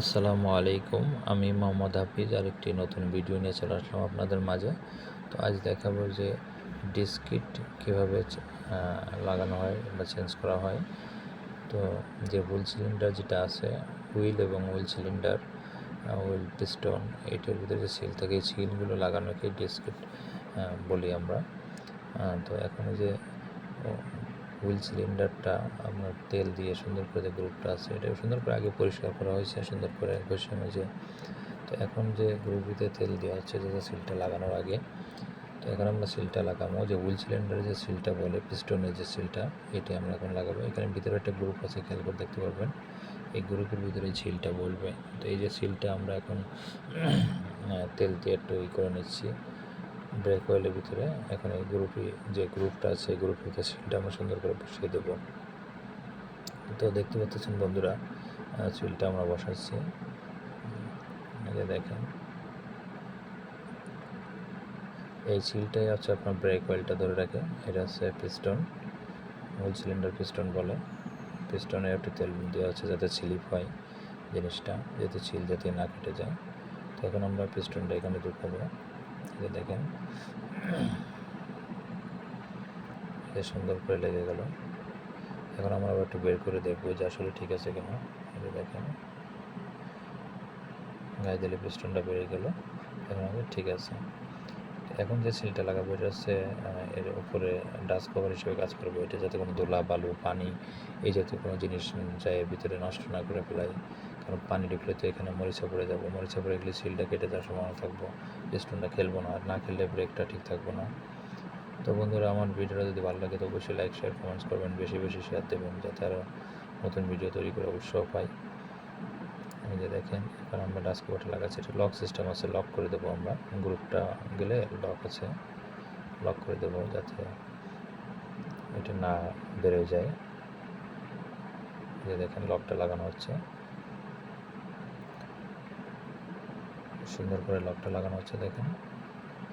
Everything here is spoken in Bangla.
আসসালামু আলাইকুম, আমি মোহাম্মদ হাফিজ আর একটি নতুন ভিডিও নিয়ে চলে আসলাম আপনাদের মাঝে। তো আজ দেখাবো যে ডিসকিট কীভাবে লাগানো হয় বা চেঞ্জ করা হয়। তো যে হুইল সিলিন্ডার যেটা আছে, হুইল এবং হুইল সিলিন্ডার হুইল পিস্টন, এটার ভিতরে যে সিল থাকে, এই সিলগুলো লাগানোকে ডিসকিট বলি আমরা। তো এখন যে হুইল সিলিন্ডারটা আপনার তেল দিয়ে সুন্দর করে যে গ্রুপটা আছে এটা সুন্দর করে আগে পরিষ্কার করা হয়েছে সুন্দর করে ঘষে মেজে তো এখন যে গ্রুপিতে তেল দেওয়া হচ্ছে, যে সিলটা লাগানোর আগে, তো এখন আমরা সিলটা লাগাবো। যে হুইল সিলিন্ডারের যে সিলটা বলে, পিস্টনের যে সিলটা, এটা আমরা এখন লাগাবো। এখানে ভিতরে একটা গ্রুপ আছে, খেয়াল করে দেখতে পারবেন। এই গ্রুপের ভিতরে সিলটা বলবে। তো এই যে সিলটা আমরা এখন, তেল দিয়ে একটু ই করে নিচ্ছি। ব্রেক অয়েলের ভিতরে, এখন এই গ্রুপে যে গ্রুপটা আছে গ্রুপের ভিতরে সিলটা আমরা সুন্দর করে বসিয়ে দেবো। তো দেখতে পাচ্ছেন বন্ধুরা সিলটা আমরা বসাচ্ছি। এই দেখেন। এই সিলটাই হচ্ছে আপনার ব্রেক অয়েলটা ধরে রাখে। এটা হচ্ছে পিস্টন হুইল সিলিন্ডার পিস্টন বলে। পিস্টনে একটু তেল দেওয়া হচ্ছে যাতে স্লিপ হয় জিনিসটা, যাতে ছিল যাতে না কেটে যায়। তো এখন আমরা পিস্টনটা এখানে ঢুকাবো। দেখেন। এটা সুন্দর করে লেগে গেল। এখন আমরা আবার একটু বের করে দেখব যে আসলে ঠিক আছে কিনা। এই দেখেন। গায়ে দিলে পিস্টনটা বেরিয়ে গেল। এখন আমাদের ঠিক আছে। এখন যে সিলটা লাগাবো, এটা হচ্ছে এর উপরে ডাস্ট কভার হিসেবে কাজ করবে। এটা যাতে কোনো দোলা বালু, পানি এই জাতীয় কোনো জিনিস যায় ভিতরে নষ্ট না করে ফেলাই। কারণ পানি ঢুকলে তো এখানে মরিচা পড়ে যাব। মরিচা পড়ে গেলে সিলটা কেটে যাওয়ার সম্ভাবনা থাকব। পিস্টনটা খেলব না আর না খেললে ব্রেকটা ঠিক থাকব না। তো বন্ধুরা, আমার ভিডিওটা যদি ভালো লাগে তো অবশ্যই লাইক শেয়ার কমেন্টস করবেন। বেশি বেশি শেয়ার দেবেন যাতে আরও নতুন ভিডিও তৈরি করে উৎসাহ পাই। এই যে দেখেন, এখন আমরা ডাস্ক কভারটা লাগাচ্ছি। এটা লক সিস্টেম আছে লক করে দেবো আমরা। গ্রুপটা গেলে লক আছে। লক করে দেবো যাতে এটা না বেড়ে যায়। যে দেখেন লকটা লাগানো হচ্ছে। সুন্দর করে লকটা লাগানো হচ্ছে দেখেন।